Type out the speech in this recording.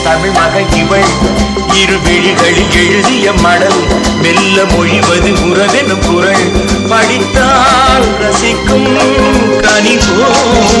தமிழ் மகள் இவள் இரு விழிகளில் எழுதிய மடல் மெல்ல மொழிவது உறவெனும் குரல். படித்தால் ரசிக்கும் கனி போல்